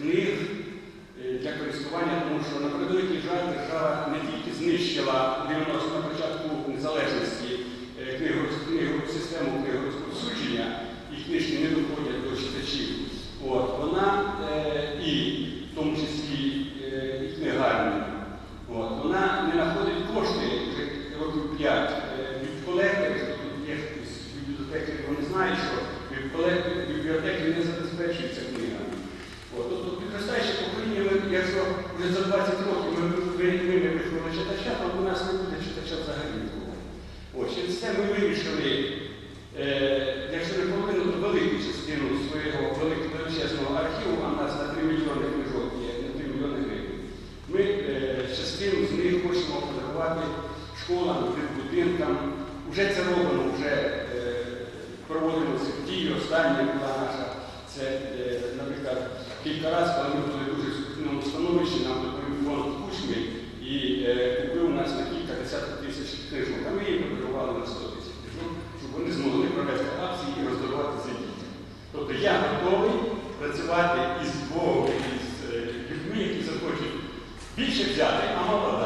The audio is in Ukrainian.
книг е, для користування, тому що на превеликий жаль держава не тільки знищила 90 на початку незалежності е, книгу- книгу- систему книгорозповсюдження, і книжки не доходять до читачів. От, вона е, і в тому числі е, і книгарні, от, вона не знаходить кошти років 5 вже за 20 років ми, ми читача, то у нас не буде читача взагалі. Ось, через це ми вирішили, е, якщо не половину, то велику частину свого великого величезного архіву, а в нас на 3 мільйони книжок є, на 3 мільйони гривень, ми е, частину з них хочемо подарувати школам, будинкам. Вже це робимо, вже е, проводимо це в дії. Остання була наша, це, е, наприклад, кілька разів, коли ми були дуже в скрутному становищі, нам доповів фонд Кучми і е, купив у нас на кілька десятків тисяч книжок. А ми їм подарували на 100 тисяч книжок, щоб вони змогли провести акції і роздавати за дітям. Тобто я готовий працювати із Богом, із е, людьми, які захочуть більше взяти, а мало